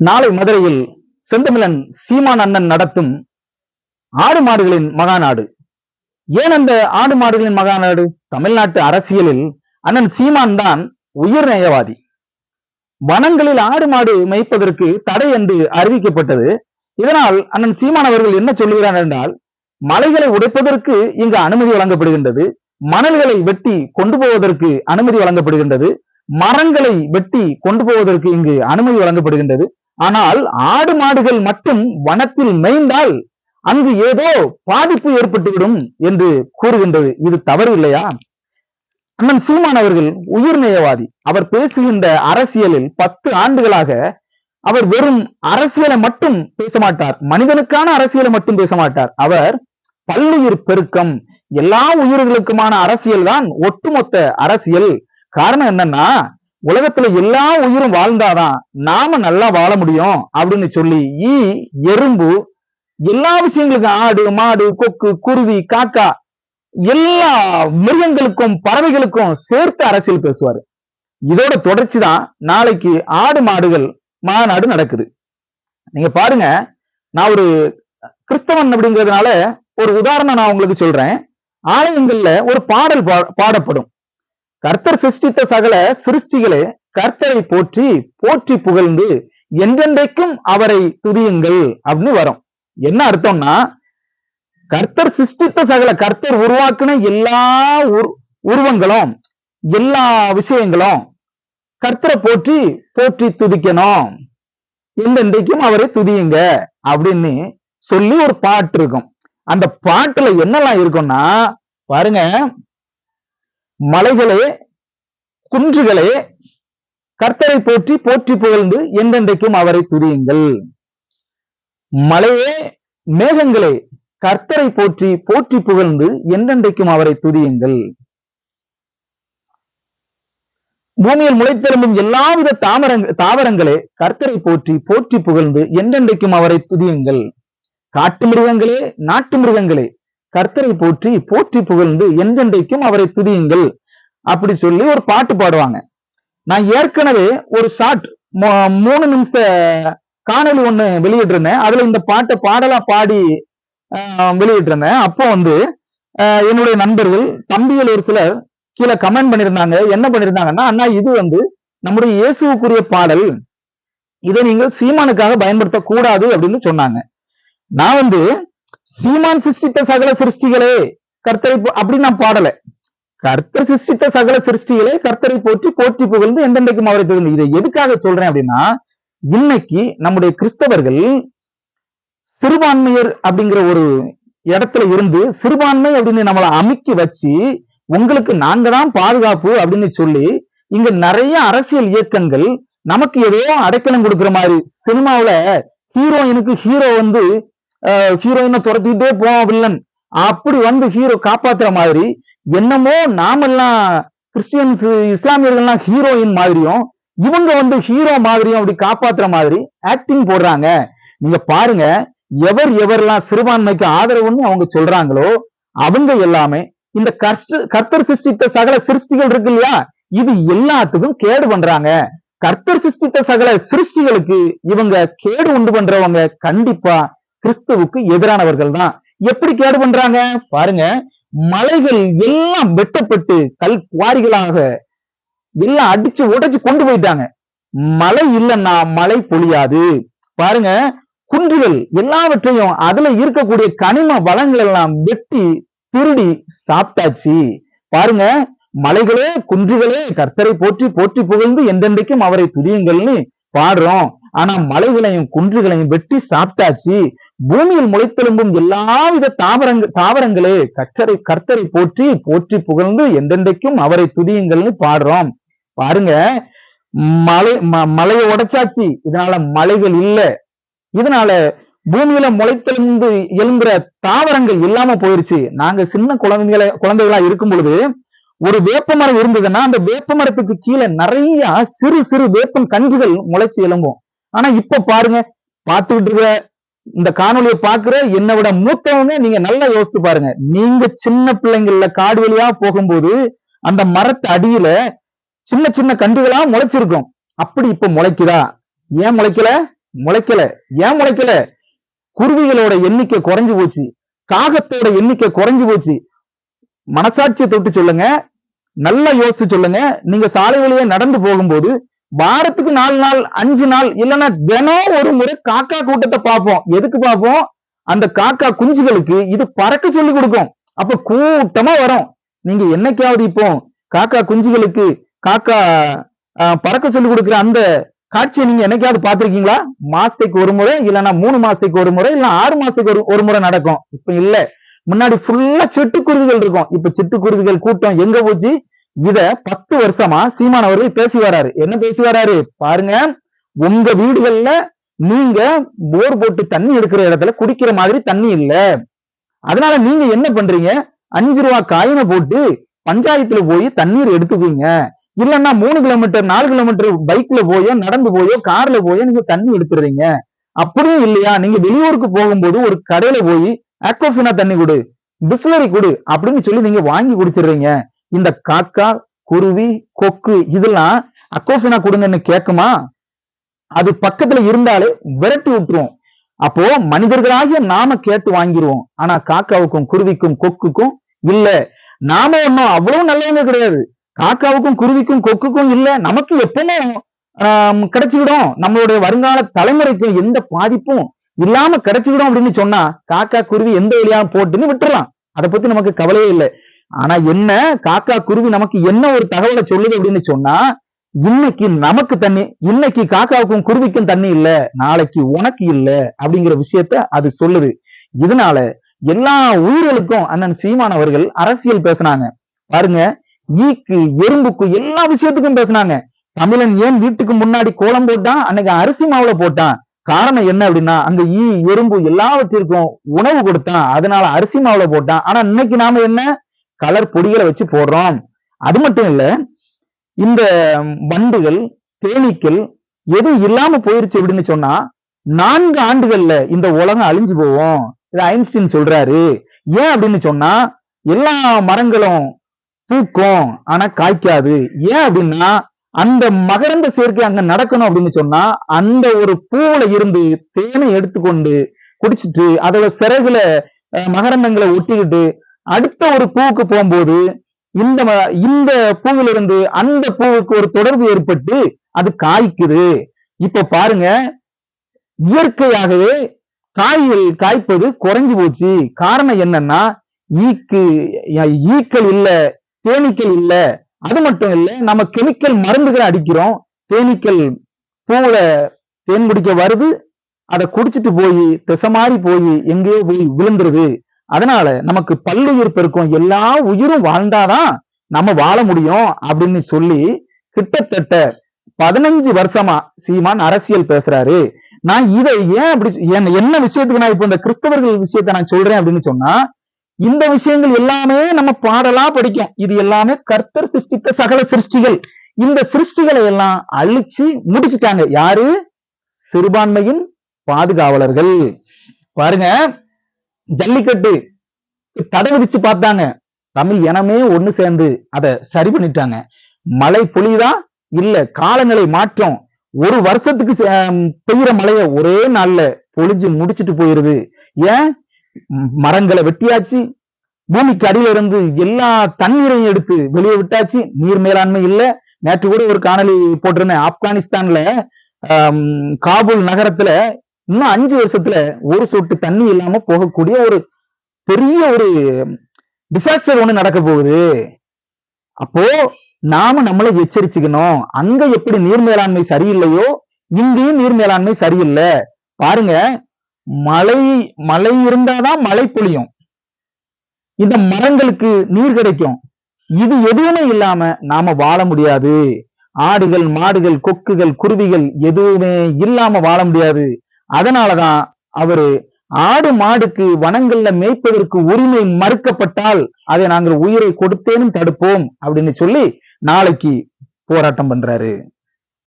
நாளை மதுரையில் செந்தமிழன் சீமான் அண்ணன் நடத்தும் ஆடு மாடுகளின் மகாநாடு. ஏன் அந்த ஆடு மாடுகளின் மகாநாடு? தமிழ்நாட்டு அரசியலில் அண்ணன் சீமான் தான் உயிர் நேயவாதி. வனங்களில் ஆடு மாடு மேய்ப்பதற்கு தடை என்று அறிவிக்கப்பட்டது. இதனால் அண்ணன் சீமான் அவர்கள் என்ன சொல்லுகிறார் என்றால் மலைகளை உடைப்பதற்கு இங்கு அனுமதி வழங்கப்படுகின்றது. மணல்களை வெட்டி கொண்டு போவதற்கு அனுமதி வழங்கப்படுகின்றது. மரங்களை வெட்டி கொண்டு போவதற்கு இங்கு அனுமதி வழங்கப்படுகின்றது. ஆனால் ஆடு மாடுகள் மட்டும் வனத்தில் மேய்ந்தால் அங்கு ஏதோ பாதிப்பு ஏற்பட்டுவிடும் என்று கூறுகின்றது. இது தவறு இல்லையா? அண்ணன் சீமான் அவர்கள் உயிர்நேயவாதி அவர் பேசுகின்ற அரசியலில் பத்து ஆண்டுகளாக அவர் வெறும் அரசியலை மட்டும் பேச மாட்டார் மனிதனுக்கான அரசியலை மட்டும் பேச மாட்டார் அவர் பல்லுயிர் பெருக்கம் எல்லா உயிர்களுக்குமான அரசியல் தான் ஒட்டுமொத்த அரசியல். காரணம் என்னன்னா உலகத்துல எல்லா உயிரும் வாழ்ந்தாதான் நாம நல்லா வாழ முடியும் அப்படின்னு சொல்லி ஈ எறும்பு எல்லா விஷயங்களுக்கும் ஆடு மாடு கொக்கு குருவி காக்கா எல்லா மிருகங்களுக்கும் பறவைகளுக்கும் சேர்த்து அரசியல் பேசுவாரு. இதோட தொடர்ச்சி தான் நாளைக்கு ஆடு மாடுகள் மாநாடு நடக்குது. நீங்க பாருங்க நான் ஒரு கிறிஸ்தவன் அப்படிங்கிறதுனால ஒரு உதாரணம் நான் உங்களுக்கு சொல்றேன். ஆலயங்கள்ல ஒரு பாடல் பாடப்படும். கர்த்தர் சிருஷ்டித்த சகல சிருஷ்டிகளே கர்த்தரை போற்றி போற்றி புகழ்ந்து என்றென்றைக்கும் அவரை துதியுங்கள் அப்படின்னு வரும். என்ன அர்த்தம்னா கர்த்தர் சிருஷ்டித்த சகல கர்த்தர் உருவாக்குன எல்லா உருவங்களும் எல்லா விஷயங்களும் கர்த்தரை போற்றி போற்றி துதிக்கணும். என்றென்றைக்கும் அவரை துதியுங்க அப்படின்னு சொல்லி ஒரு பாட்டு இருக்கும். அந்த பாட்டுல என்னெல்லாம் இருக்கும்னா பாருங்க மலைகளே குன்றுகளே கர்த்தரை போற்றி போற்றி புகழ்ந்து என்றென்றைக்கும் அவரை துதியுங்கள். மலையே மேகங்களே கர்த்தரை போற்றி போற்றி புகழ்ந்து என்றென்றைக்கும் அவரை துதியுங்கள். பூமியில் முளைத்தெழும்பும் எல்லாவித தாமரங் தாவரங்களே கர்த்தரை போற்றி போற்றி புகழ்ந்து என்றென்றைக்கும் அவரை துதியுங்கள். காட்டு மிருகங்களே நாட்டு மிருகங்களே கர்த்தரை போற்றி போற்றி புகழ்ந்து என்றென்றைக்கும் அவரை துதியுங்கள். அப்படி சொல்லி ஒரு பாட்டு பாடுவாங்க. நான் ஏற்கனவே ஒரு ஷார்ட் மூணு நிமிஷ காணொலி ஒண்ணு வெளியிட்டிருந்தேன். அதுல இந்த பாட்டை பாடலா பாடி வெளியிட்டிருந்தேன். அப்போ வந்து என்னுடைய நண்பர்கள் தம்பிகள் ஒரு சிலர் கீழே கமெண்ட் பண்ணிருந்தாங்க என்ன பண்ணிருந்தாங்கன்னா அண்ணா இது வந்து நம்முடைய இயேசுக்குரிய பாடல். இதை நீங்கள் சீமானுக்காக பயன்படுத்தக்கூடாது அப்படின்னு சொன்னாங்க. நான் வந்து சீமான் சிருஷ்டித்த சகல சிருஷ்டிகளே கர்த்தரை அப்படி நான் பாடல. கர்த்தர் சிருஷ்டித்த சகல சிருஷ்டிகளே கர்த்தரை போற்றி போற்றி புகழ்ந்து எந்தெண்டைக்கும் அவரை தெரிந்து. இதை எதுக்காக சொல்றேன் அப்படின்னா இன்னைக்கு நம்முடைய கிறிஸ்தவர்கள் சிறுபான்மையர் அப்படிங்கிற ஒரு இடத்துல இருந்து சிறுபான்மை அப்படின்னு நம்மளை அமுக்கி வச்சு உங்களுக்கு நாங்க தான் பாதுகாப்பு அப்படின்னு சொல்லி இங்க நிறைய அரசியல் இயக்கங்கள் நமக்கு ஏதோ அடைக்கலம் கொடுக்குற மாதிரி சினிமாவில ஹீரோயினுக்கு ஹீரோ வந்து ஹீரோயினை துரத்திக்கிட்டே போவோம் வில்லன் அப்படி வந்து ஹீரோ காப்பாத்துற மாதிரி என்னமோ நாமெல்லாம் கிறிஸ்டியன்ஸ் இஸ்லாமியர்கள்லாம் ஹீரோயின் மாதிரியும் இவங்க வந்து ஹீரோ மாதிரியும் அப்படி காப்பாத்துற மாதிரி ஆக்டிங் போடுறாங்க. நீங்க பாருங்க எவர் எவரெல்லாம் சிறுபான்மைக்கு ஆதரவுன்னு அவங்க சொல்றாங்களோ அவங்க எல்லாமே இந்த கஷ்ட கர்த்தர் சிருஷ்டித்த சகல சிருஷ்டிகள் இருக்கு இல்லையா? இது எல்லாத்துக்கும் கேடு பண்றாங்க. கர்த்தர் சிருஷ்டித்த சகல சிருஷ்டிகளுக்கு இவங்க கேடு உண்டு பண்றவங்க கண்டிப்பா கிறிஸ்துவுக்கு எதிரானவர்கள் தான் எப்படி கேடு பண்றாங்க? பாருங்க. மலைகள் எல்லாம் வெட்டப்பட்டு கல் குவாரிகளாக எல்லாம் அடிச்சு உடைச்சு கொண்டு போயிட்டாங்க. மழை இல்லைன்னா மழை பொழியாது. பாருங்க. குன்றுகள் எல்லாவற்றையும் அதுல இருக்கக்கூடிய கனிம வளங்கள் எல்லாம் வெட்டி திருடி சாப்பிட்டாச்சு. பாருங்க. மலைகளே குன்றுகளே கர்த்தரை போற்றி போற்றி புகழ்ந்து என்றென்றைக்கும் அவரை துதியுங்கள்னு பாடுறோம். ஆனா மலைகளையும் குன்றுகளையும் வெட்டி சாப்பிட்டாச்சு. பூமியில் முளைத்தெலும்பும் எல்லாவித தாவரங்கள் தாவரங்களே கற்றரை கர்த்தரை போற்றி போற்றி புகழ்ந்து என்றென்றைக்கும் அவரை துதியுங்கள்னு பாடுறோம். பாருங்க மலை மலையை உடைச்சாச்சு. இதனால மலைகள் இல்ல. இதனால பூமியில முளைத்தெழுந்து எழும்புற தாவரங்கள் இல்லாம போயிருச்சு. நாங்க சின்ன குழந்தைகளை குழந்தைகளா இருக்கும் பொழுது ஒரு வேப்ப மரம் இருந்ததுன்னா அந்த வேப்ப மரத்துக்கு கீழே நிறைய சிறு சிறு வேப்பம் கஞ்சுகள் முளைச்சு எழும்பும். ஆனா இப்ப பாருங்க பார்த்துக்கிட்டு இருக்கிற இந்த காணொலியை பாக்குற என்னை விட மூத்தவங்க நீங்க நல்லா யோசித்து பாருங்க. நீங்க சின்ன பிள்ளைங்கள்ல காடு வழியா போகும்போது அந்த மரத்து அடியில சின்ன சின்ன கண்டுகளா முளைச்சிருக்கும். அப்படி இப்ப முளைக்குதா? ஏன் முளைக்கல? முளைக்கல. ஏன் முளைக்கல? குருவிகளோட எண்ணிக்கை குறைஞ்சு போச்சு. காகத்தோட எண்ணிக்கை குறைஞ்சு போச்சு. மனசாட்சியை தொட்டு சொல்லுங்க. நல்லா யோசிச்சு சொல்லுங்க. நீங்க சாலை வழியே நடந்து போகும்போது வாரத்துக்கு நாலு நாள் அஞ்சு நாள் இல்லைன்னா தினம் ஒரு முறை காக்கா கூட்டத்தை பார்ப்போம். எதுக்கு பார்ப்போம்? அந்த காக்கா குஞ்சுகளுக்கு இது பறக்க சொல்லி கொடுக்கும். அப்ப கூட்டமா வரும். நீங்க என்னைக்காவது இப்போ காக்கா குஞ்சுகளுக்கு காக்கா ஆஹ், பறக்க சொல்லி கொடுக்குற அந்த காட்சியை நீங்க என்னைக்காவது பாத்திருக்கீங்களா மாசத்துக்கு ஒரு முறை இல்லைன்னா மூணு மாசத்துக்கு ஒரு முறை இல்ல ஆறு மாசத்துக்கு ஒரு ஒரு முறை நடக்கும். இப்ப இல்ல. முன்னாடி ஃபுல்லா சிட்டுக்குருவிகள் இருக்கும். இப்ப சிட்டுக்குருவிகள் கூட்டம் எங்க போச்சு? இத பத்து வருஷமா சீமான் அவர்கள் பேசி வராரு. என்ன பேசி வராரு? பாருங்க. உங்க வீடுகள்ல நீங்க போர் போட்டு தண்ணி எடுக்கிற இடத்துல குடிக்கிற மாதிரி தண்ணி இல்ல. அதனால நீங்க என்ன பண்றீங்க? அஞ்சு ரூபா காயினை போட்டு பஞ்சாயத்துல போய் தண்ணீர் எடுத்துக்குவீங்க. இல்லைன்னா மூணு கிலோமீட்டர் நாலு கிலோமீட்டர் பைக்ல போயோ நடந்து போயோ கார்ல போயோ நீங்க தண்ணி எடுத்துடுறீங்க. அப்படியும் இல்லையா? நீங்க வெளியூருக்கு போகும்போது ஒரு கடையில போய் அக்கோஃபினா தண்ணி கொடு பிஸ்லரி கொடு அப்படின்னு சொல்லி நீங்க வாங்கி குடிச்சிடுறீங்க. இந்த காக்கா குருவி கொக்கு இதெல்லாம் அக்கோஃபினா கொடுங்கன்னு கேட்குமா? அது பக்கத்துல இருந்தாலே விரட்டி விட்டுரும். அப்போ மனிதர்களாகிய நாம கேட்டு வாங்கிருவோம். ஆனா காக்காவுக்கும் குருவிக்கும் கொக்குக்கும் இல்ல. நாம ஒண்ணும் அவ்வளவு நல்லவங்க கிடையாது. காக்காவுக்கும் குருவிக்கும் கொக்குக்கும் இல்ல. நமக்கு எப்பவுமே ஆம், கிடைச்சுக்கிடும். நம்மளுடைய வருங்கால தலைமுறைக்கும் எந்த பாதிப்பும் இல்லாம கிடைச்சுக்கிடும் அப்படின்னு சொன்னா காக்கா குருவி எந்த வழியாக போட்டுன்னு விட்டுறலாம். அதை பத்தி நமக்கு கவலையே இல்லை. ஆனா என்ன காக்கா குருவி நமக்கு என்ன ஒரு தகவலை சொல்லுது அப்படின்னு சொன்னா இன்னைக்கு நமக்கு தண்ணி இன்னைக்கு காக்காவுக்கும் குருவிக்கும் தண்ணி இல்ல நாளைக்கு உனக்கு இல்ல அப்படிங்கிற விஷயத்த அது சொல்லுது. இதனால எல்லா உயிர்களுக்கும் அண்ணன் சீமான் அவர்கள் அரசியல் பேசுனாங்க. பாருங்க ஈக்கு எறும்புக்கு எல்லா விஷயத்துக்கும் பேசுனாங்க. தமிழன் ஏன் வீட்டுக்கு முன்னாடி கோலம் போட்டான்? அன்னைக்கு அரிசி மாவுல போட்டான். காரணம் என்ன அப்படின்னா அந்த ஈ எறும்பு எல்லாவற்றிற்கும் உணவு கொடுத்தான். அதனால அரிசி மாவுல போட்டான். ஆனா இன்னைக்கு நாம என்ன? கலர் பொடிகளை வச்சு போடுறோம். அது மட்டும் இல்ல இந்த வண்டுகள் தேனீக்கள் எதுவும் இல்லாம போயிருச்சு அப்படின்னு சொன்னா நான்கு ஆண்டுகள்ல இந்த உலகம் அழிஞ்சு போவோம் இது ஐன்ஸ்டீன் சொல்றாரு. ஏன் அப்படின்னு சொன்னா எல்லா மரங்களும் பூக்கும் ஆனா காய்க்காது. ஏன் அப்படின்னா அந்த மகரந்த சேர்க்கை அங்க நடக்கணும் அப்படின்னு சொன்னா அந்த ஒரு பூவுல இருந்து தேனை எடுத்துக்கொண்டு குடிச்சிட்டு அதோட சிறகுல மகரந்தங்களை ஒட்டிக்கிட்டு அடுத்த ஒரு பூவுக்கு போகும்போது இந்த இந்த பூவில இருந்து அந்த பூவுக்கு ஒரு தொடர்பு ஏற்பட்டு அது காய்க்குது. இப்ப பாருங்க இயற்கையாகவே காய்கள் காய்ப்பது குறைஞ்சு போச்சு. காரணம் என்னன்னா ஈக்கு ஈக்கள் இல்ல தேனீக்கள் இல்ல அது மட்டும் இல்ல நம்ம கெமிக்கல் மருந்துகளை அடிக்கிறோம். தேனீக்கள் பூவுல தேன் குடிக்க வருது அதை குடிச்சிட்டு போய் திசை மாறி போய் எங்கேயோ போய் விழுந்துருது. அதனால நமக்கு பல்லுயிர் பெருக்கம் எல்லா உயிரும் வாழ்ந்தாதான் நம்ம வாழ முடியும் அப்படின்னு சொல்லி கிட்டத்தட்ட பதினஞ்சு வருஷமா சீமான் அரசியல் பேசுறாரு. நான் இதை ஏன் அப்படி என்ன- என்ன விஷயத்துக்கு நான் இப்ப இந்த கிறிஸ்தவர்கள் விஷயத்தை நான் சொல்றேன் அப்படின்னு சொன்னா இந்த விஷயங்கள் எல்லாமே நம்ம பாடலா படிக்கும். இது எல்லாமே கர்த்தர் சிருஷ்டித்த சகல சிருஷ்டிகள். இந்த சிருஷ்டிகளை எல்லாம் அழிச்சு முடிச்சுட்டாங்க. யாரு? சிறுபான்மையின் பாதுகாவலர்கள். பாருங்க ஜல்லிக்கட்டு தடை விதிச்சு பார்த்தாங்க. தமிழ் இனமே ஒண்ணு சேர்ந்து அதை சரி பண்ணிட்டாங்க. மழை பொழிதா இல்ல காலநிலை மாற்றம் ஒரு வருஷத்துக்கு பெய்யுற மழைய ஒரே நாள்ல பொழிஞ்சு முடிச்சுட்டு போயிருது. ஏன்? மரங்களை வெட்டியாச்சு. பூமிக்கு அடியில இருந்து எல்லா தண்ணீரையும் எடுத்து வெளியே விட்டாச்சு. நீர் மேலாண்மை இல்ல. நேற்று கூட ஒரு காணொலி போட்டிருந்தேன். ஆப்கானிஸ்தான்ல காபூல் நகரத்துல இன்னும் அஞ்சு வருஷத்துல ஒரு சொட்டு தண்ணி இல்லாம போகக்கூடிய ஒரு பெரிய ஒரு டிசாஸ்டர் ஒண்ணு நடக்க போகுது. அப்போ நாம நம்மளை எச்சரிச்சுக்கணும். அங்க எப்படி நீர் மேலாண்மை சரியில்லையோ இங்கேயும் நீர் மேலாண்மை சரியில்லை. பாருங்க மழை மழை இருந்தாதான் மழை பொழியும். இந்த மரங்களுக்கு நீர் கிடைக்கும். இது எதுவுமே இல்லாம நாம வாழ முடியாது. ஆடுகள் மாடுகள் கொக்குகள் குருவிகள் எதுவுமே இல்லாம வாழ முடியாது. அதனாலதான் அவரு ஆடு மாடுக்கு வனங்கள்ல மேய்ப்பதற்கு உரிமை மறுக்கப்பட்டால் அதை நாங்கள் உயிரை கொடுத்தேனும் தடுப்போம் அப்படின்னு சொல்லி நாளைக்கு போராட்டம் பண்றாரு.